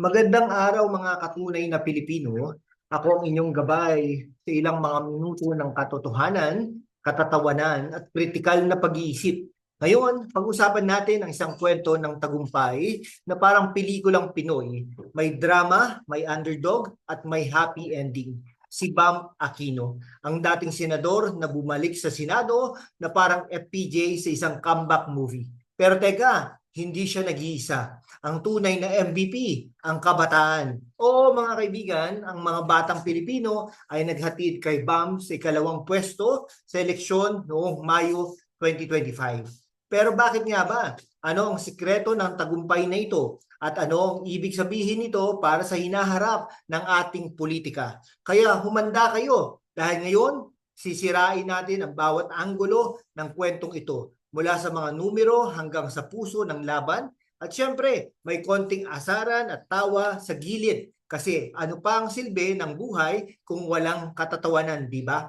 Magandang araw mga katunay na Pilipino. Ako ang inyong gabay sa ilang mga minuto ng katotohanan, katatawanan at kritikal na pag-iisip. Ngayon, pag-usapan natin ang isang kwento ng tagumpay na parang pelikulang Pinoy. May drama, may underdog at may happy ending. Si Bam Aquino, ang dating senador na bumalik sa Senado na parang FPJ sa isang comeback movie. Pero teka, hindi siya nag-iisa. Ang tunay na MVP, ang kabataan. Oo mga kaibigan, ang mga batang Pilipino ay naghatid kay BAM sa ikalawang pwesto sa eleksyon noong Mayo 2025. Pero bakit nga ba? Ano ang sikreto ng tagumpay na ito? At ano ang ibig sabihin nito para sa hinaharap ng ating politika? Kaya humanda kayo dahil ngayon sisirain natin ang bawat anggulo ng kwentong ito mula sa mga numero hanggang sa puso ng laban. At syempre, may konting asaran at tawa sa gilid kasi ano pa ang silbi ng buhay kung walang katatawanan, di ba?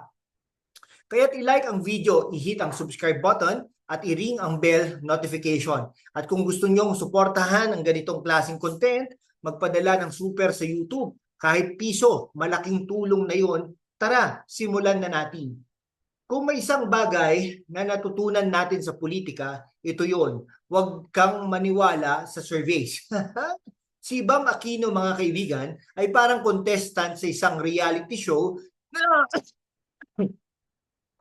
Kaya't i-like ang video, i-hit ang subscribe button at i-ring ang bell notification. At kung gusto nyong suportahan ang ganitong klaseng content, magpadala ng super sa YouTube. Kahit piso, malaking tulong na yon. Tara, simulan na natin. Kung may isang bagay na natutunan natin sa politika, ito yon. Huwag kang maniwala sa surveys. si Bam Aquino, mga kaibigan, ay parang contestant sa isang reality show na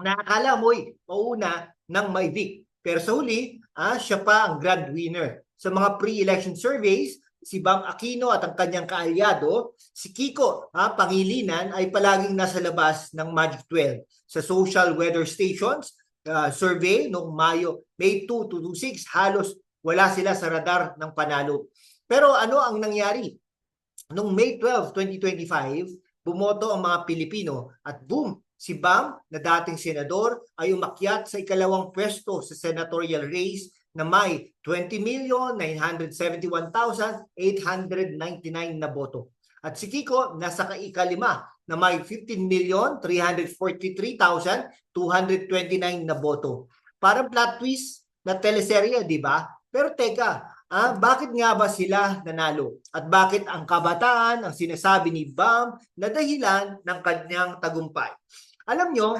nakakala mo'y mauna ng may Vic. Pero sa huli, ah, siya pa ang grand winner. Sa mga pre-election surveys, si Bam Aquino at ang kanyang kaalyado, si Kiko ah, Pangilinan ay palaging nasa labas ng Magic 12. Sa social weather stations, uh, survey noong Mayo, May 2 to 6, halos wala sila sa radar ng panalo. Pero ano ang nangyari? Noong May 12, 2025, bumoto ang mga Pilipino at boom, si Bam na dating senador ay umakyat sa ikalawang pwesto sa senatorial race na may 20,971,899 na boto. At si Kiko nasa kaikalima na may 15,343,229 na boto. Parang plot twist na teleserye, di ba? Pero teka, ah, bakit nga ba sila nanalo? At bakit ang kabataan ang sinasabi ni Bam na dahilan ng kanyang tagumpay? Alam nyo,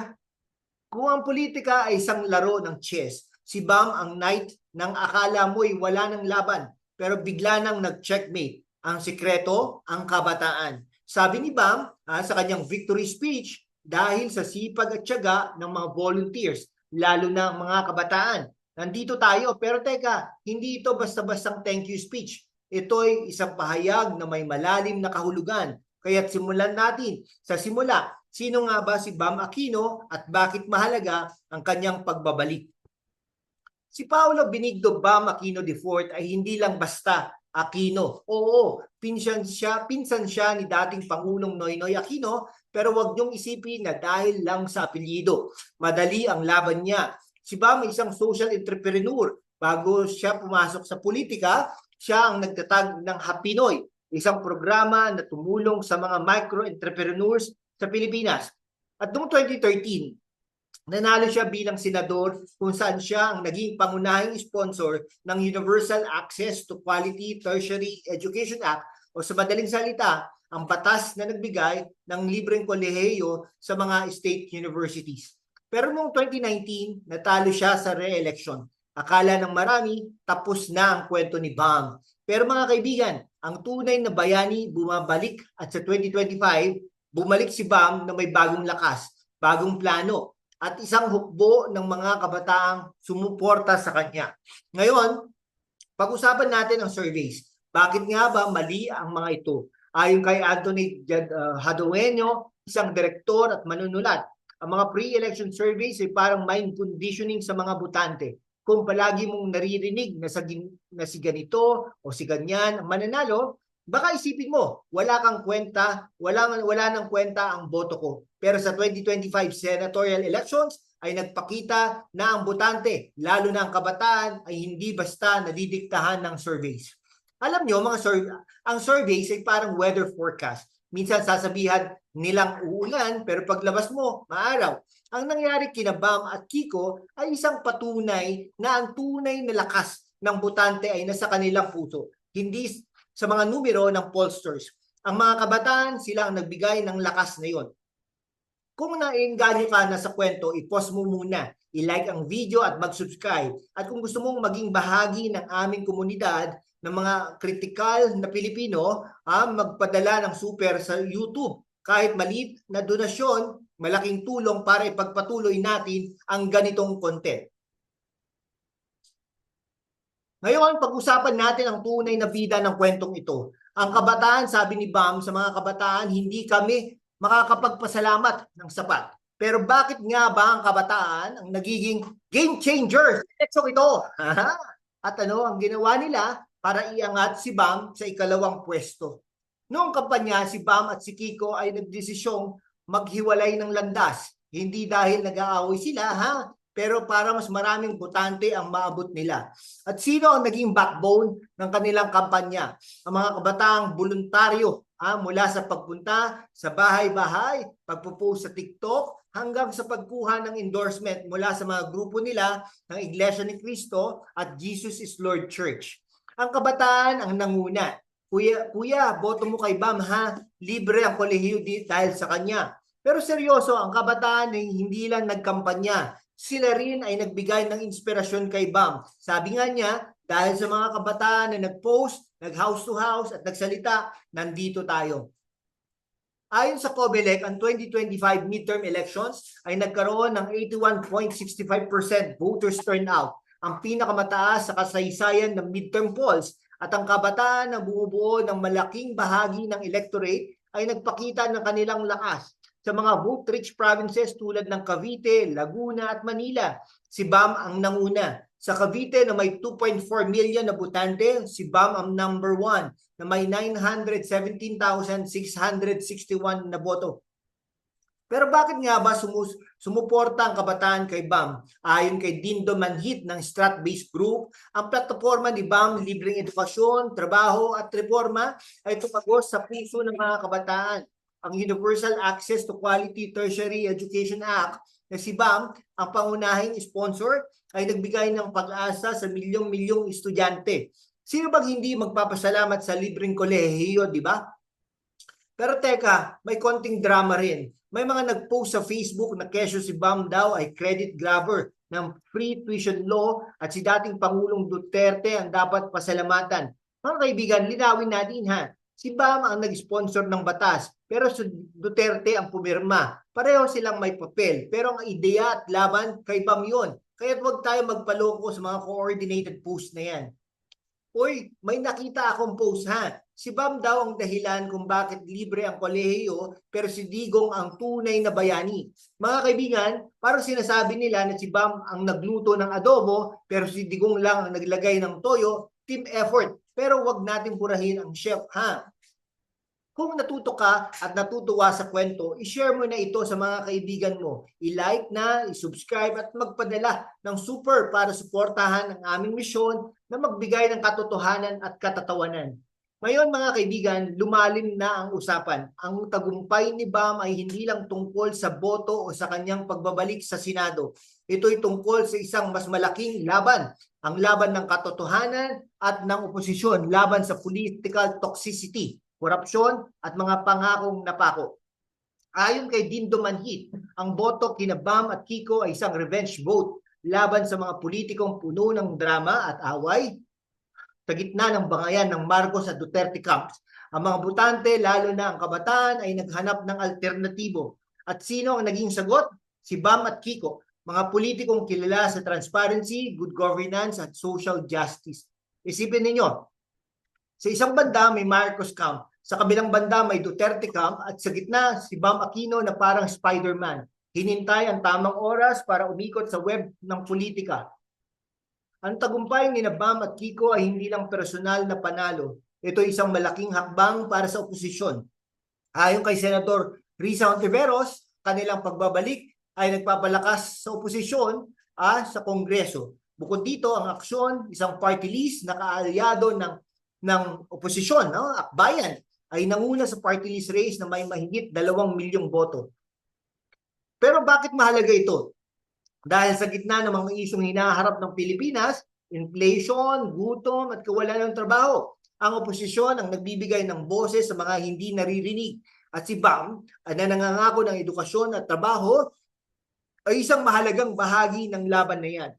kung ang politika ay isang laro ng chess, si Bam ang knight ng akala mo'y wala ng laban, pero bigla nang nag-checkmate. Ang sikreto, ang kabataan. Sabi ni Bam ah, sa kanyang victory speech, dahil sa sipag at tiyaga ng mga volunteers, lalo na mga kabataan. Nandito tayo, pero teka, hindi ito basta-bastang thank you speech. Ito ay isang pahayag na may malalim na kahulugan. Kaya't simulan natin sa simula. Sino nga ba si Bam Aquino at bakit mahalaga ang kanyang pagbabalik? Si Paolo Benigdo Bam Aquino IV ay hindi lang basta Aquino. Oo, pinsan siya, pinsan siya ni dating Pangulong Noynoy Aquino, pero wag niyong isipin na dahil lang sa apelyido. Madali ang laban niya. Si Bam ay isang social entrepreneur. Bago siya pumasok sa politika, siya ang nagtatag ng Hapinoy, isang programa na tumulong sa mga micro-entrepreneurs sa Pilipinas. At noong 2013, nanalo siya bilang senador kung saan siya ang naging pangunahing sponsor ng Universal Access to Quality Tertiary Education Act o sa madaling salita, ang batas na nagbigay ng libreng kolehiyo sa mga state universities. Pero noong 2019, natalo siya sa re-election. Akala ng marami, tapos na ang kwento ni Bam. Pero mga kaibigan, ang tunay na bayani bumabalik at sa 2025, bumalik si Bam na may bagong lakas, bagong plano, at isang hukbo ng mga kabataang sumuporta sa kanya. Ngayon, pag-usapan natin ang surveys. Bakit nga ba mali ang mga ito? Ayon kay Anthony uh, Hadowenyo, isang direktor at manunulat, ang mga pre-election surveys ay parang mind conditioning sa mga butante. Kung palagi mong naririnig na, sa, na si ganito o si ganyan mananalo, baka isipin mo, wala kang kwenta, wala, wala nang kwenta ang boto ko. Pero sa 2025 senatorial elections, ay nagpakita na ang butante, lalo na ang kabataan, ay hindi basta nadidiktahan ng surveys. Alam nyo, mga survey, ang surveys ay parang weather forecast. Minsan sasabihan nilang uulan, pero paglabas mo, maaraw. Ang nangyari kina Bam at Kiko ay isang patunay na ang tunay na lakas ng butante ay nasa kanilang puso. Hindi sa mga numero ng pollsters. Ang mga kabataan, sila ang nagbigay ng lakas na yon. Kung nainganyo ka na sa kwento, i-post mo muna, i-like ang video at mag-subscribe. At kung gusto mong maging bahagi ng aming komunidad ng mga kritikal na Pilipino, ah, magpadala ng super sa YouTube. Kahit maliit na donasyon, malaking tulong para ipagpatuloy natin ang ganitong content. Ngayon, pag-usapan natin ang tunay na bida ng kwentong ito. Ang kabataan, sabi ni Bam, sa mga kabataan, hindi kami makakapagpasalamat ng sapat. Pero bakit nga ba ang kabataan ang nagiging game changer? So ito. At ano ang ginawa nila para iangat si Bam sa ikalawang pwesto. Noong kampanya, si Bam at si Kiko ay nagdesisyong maghiwalay ng landas. Hindi dahil nag-aaway sila, ha? Pero para mas maraming botante ang maabot nila. At sino ang naging backbone ng kanilang kampanya? Ang mga kabataang voluntaryo ah, mula sa pagpunta sa bahay-bahay, pagpo-post sa TikTok, hanggang sa pagkuha ng endorsement mula sa mga grupo nila ng Iglesia ni Cristo at Jesus is Lord Church. Ang kabataan ang nanguna. Kuya, kuya, boto mo kay Bam ha? Libre ang kolehiyo dahil sa kanya. Pero seryoso, ang kabataan ay hindi lang nagkampanya. Sila rin ay nagbigay ng inspirasyon kay Bam. Sabi nga niya, dahil sa mga kabataan na nag-post, nag-house to house at nagsalita, nandito tayo. Ayon sa COBELEC, ang 2025 midterm elections ay nagkaroon ng 81.65% voters turnout, ang pinakamataas sa kasaysayan ng midterm polls at ang kabataan na bumubuo ng malaking bahagi ng electorate ay nagpakita ng kanilang lakas sa mga vote-rich provinces tulad ng Cavite, Laguna at Manila. Si Bam ang nanguna. Sa Cavite na may 2.4 million na botante, si Bam ang number one na may 917,661 na boto. Pero bakit nga ba sumus sumuporta ang kabataan kay BAM? Ayon kay Dindo Manhit ng Strat-Based Group, ang plataforma ni BAM libreng edukasyon, trabaho at reforma ay tumagos sa puso ng mga kabataan. Ang Universal Access to Quality Tertiary Education Act na si BAM, ang pangunahing sponsor, ay nagbigay ng pag-asa sa milyong-milyong estudyante. Sino bang hindi magpapasalamat sa libreng kolehiyo, di ba? Pero teka, may konting drama rin. May mga nag-post sa Facebook na kesyo si Bam daw ay credit grabber ng free tuition law at si dating Pangulong Duterte ang dapat pasalamatan. Mga kaibigan, linawin natin ha. Si Bam ang nag-sponsor ng batas, pero si Duterte ang pumirma. Pareho silang may papel, pero ang ideya at laban kay Bam yun. Kaya huwag tayo magpaloko sa mga coordinated post na yan. Uy, may nakita akong post ha. Si Bam daw ang dahilan kung bakit libre ang kolehiyo pero si Digong ang tunay na bayani. Mga kaibigan, parang sinasabi nila na si Bam ang nagluto ng adobo pero si Digong lang ang naglagay ng toyo, team effort. Pero wag natin purahin ang chef ha. Kung natuto ka at natutuwa sa kwento, i-share mo na ito sa mga kaibigan mo. I-like na, i-subscribe at magpadala ng super para suportahan ang aming misyon na magbigay ng katotohanan at katatawanan. Ngayon mga kaibigan, lumalim na ang usapan. Ang tagumpay ni Bam ay hindi lang tungkol sa boto o sa kanyang pagbabalik sa Senado. Ito'y tungkol sa isang mas malaking laban, ang laban ng katotohanan at ng oposisyon, laban sa political toxicity, korupsyon at mga pangakong napako. Ayon kay Dindo Manhit, ang boto kina Bam at Kiko ay isang revenge vote laban sa mga politikong puno ng drama at away sa gitna ng bangayan ng Marcos at Duterte camps. Ang mga butante, lalo na ang kabataan, ay naghanap ng alternatibo. At sino ang naging sagot? Si Bam at Kiko, mga politikong kilala sa transparency, good governance at social justice. Isipin ninyo, sa isang banda may Marcos camp, sa kabilang banda may Duterte camp at sa gitna si Bam Aquino na parang Spider-Man. Hinintay ang tamang oras para umikot sa web ng politika ang tagumpay ni Bam at Kiko ay hindi lang personal na panalo. Ito ay isang malaking hakbang para sa oposisyon. Ayon kay Senator Risa Ontiveros, kanilang pagbabalik ay nagpapalakas sa oposisyon ah, sa Kongreso. Bukod dito, ang aksyon, isang party list na kaalyado ng, ng oposisyon, no? akbayan, ay nanguna sa party list race na may mahigit dalawang milyong boto. Pero bakit mahalaga ito? Dahil sa gitna ng mga isyong hinaharap ng Pilipinas, inflation, gutom at kawalan ng trabaho, ang oposisyon ang nagbibigay ng boses sa mga hindi naririnig. At si Bam na nangangako ng edukasyon at trabaho ay isang mahalagang bahagi ng laban na yan.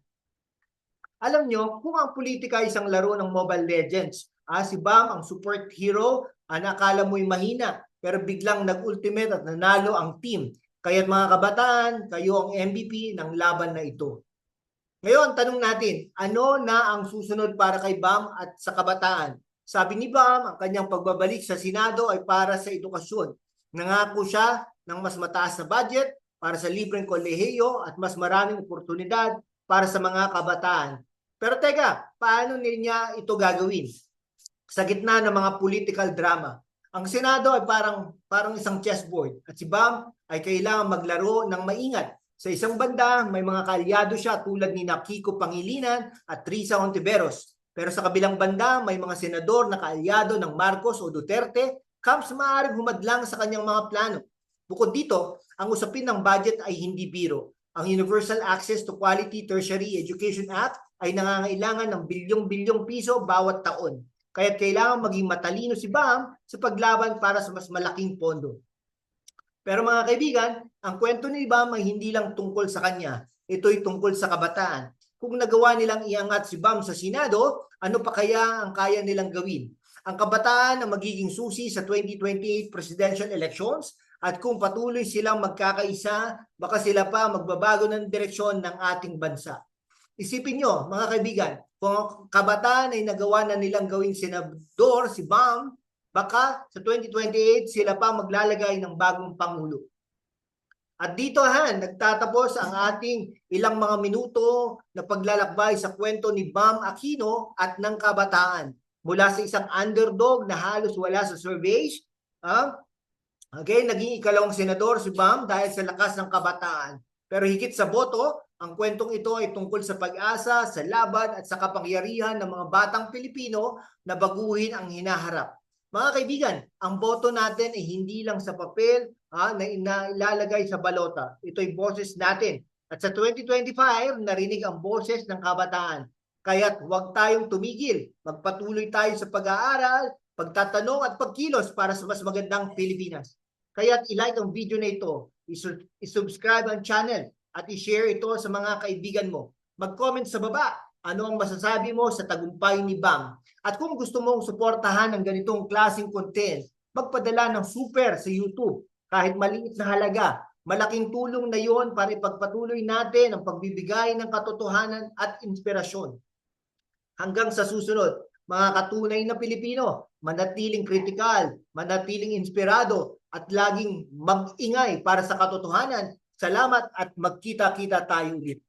Alam nyo, kung ang politika ay isang laro ng Mobile Legends, ah, si Bam ang support hero, ah, nakala mo'y mahina, pero biglang nag-ultimate at nanalo ang team. Kaya't mga kabataan, kayo ang MVP ng laban na ito. Ngayon, tanong natin, ano na ang susunod para kay Bam at sa kabataan? Sabi ni Bam, ang kanyang pagbabalik sa Senado ay para sa edukasyon. Nangako siya ng mas mataas na budget para sa libreng kolehiyo at mas maraming oportunidad para sa mga kabataan. Pero teka, paano niya ito gagawin? Sa gitna ng mga political drama. Ang Senado ay parang parang isang chessboard at si Bam ay kailangan maglaro ng maingat. Sa isang banda, may mga kaalyado siya tulad ni Kiko Pangilinan at Risa Hontiveros. Pero sa kabilang banda, may mga senador na kaalyado ng Marcos o Duterte, Camps maaaring humadlang sa kanyang mga plano. Bukod dito, ang usapin ng budget ay hindi biro. Ang Universal Access to Quality Tertiary Education Act ay nangangailangan ng bilyong-bilyong piso bawat taon. Kaya't kailangan maging matalino si Bam sa paglaban para sa mas malaking pondo. Pero mga kaibigan, ang kwento ni Bam ay hindi lang tungkol sa kanya. Ito'y tungkol sa kabataan. Kung nagawa nilang iangat si Bam sa Senado, ano pa kaya ang kaya nilang gawin? Ang kabataan na magiging susi sa 2028 presidential elections at kung patuloy silang magkakaisa, baka sila pa magbabago ng direksyon ng ating bansa. Isipin nyo, mga kaibigan, kung kabataan ay nagawa na nilang gawing senador, si Bam, baka sa 2028 sila pa maglalagay ng bagong pangulo. At dito ha, nagtatapos ang ating ilang mga minuto na paglalakbay sa kwento ni Bam Aquino at ng kabataan. Mula sa isang underdog na halos wala sa surveys, ah, okay, naging ikalawang senador si Bam dahil sa lakas ng kabataan. Pero higit sa boto, ang kwentong ito ay tungkol sa pag-asa, sa laban at sa kapangyarihan ng mga batang Pilipino na baguhin ang hinaharap. Mga kaibigan, ang boto natin ay hindi lang sa papel ha, na ilalagay sa balota. Ito'y boses natin. At sa 2025, narinig ang boses ng kabataan. Kaya't huwag tayong tumigil. Magpatuloy tayo sa pag-aaral, pagtatanong at pagkilos para sa mas magandang Pilipinas. Kaya't ilike ang video na ito, isubscribe ang channel at i-share ito sa mga kaibigan mo. Mag-comment sa baba ano ang masasabi mo sa tagumpay ni Bam. At kung gusto mong suportahan ng ganitong klaseng content, magpadala ng super sa YouTube. Kahit maliit na halaga, malaking tulong na yon para ipagpatuloy natin ang pagbibigay ng katotohanan at inspirasyon. Hanggang sa susunod, mga katunay na Pilipino, manatiling kritikal, manatiling inspirado, at laging mag-ingay para sa katotohanan Salamat at magkita-kita tayo ulit.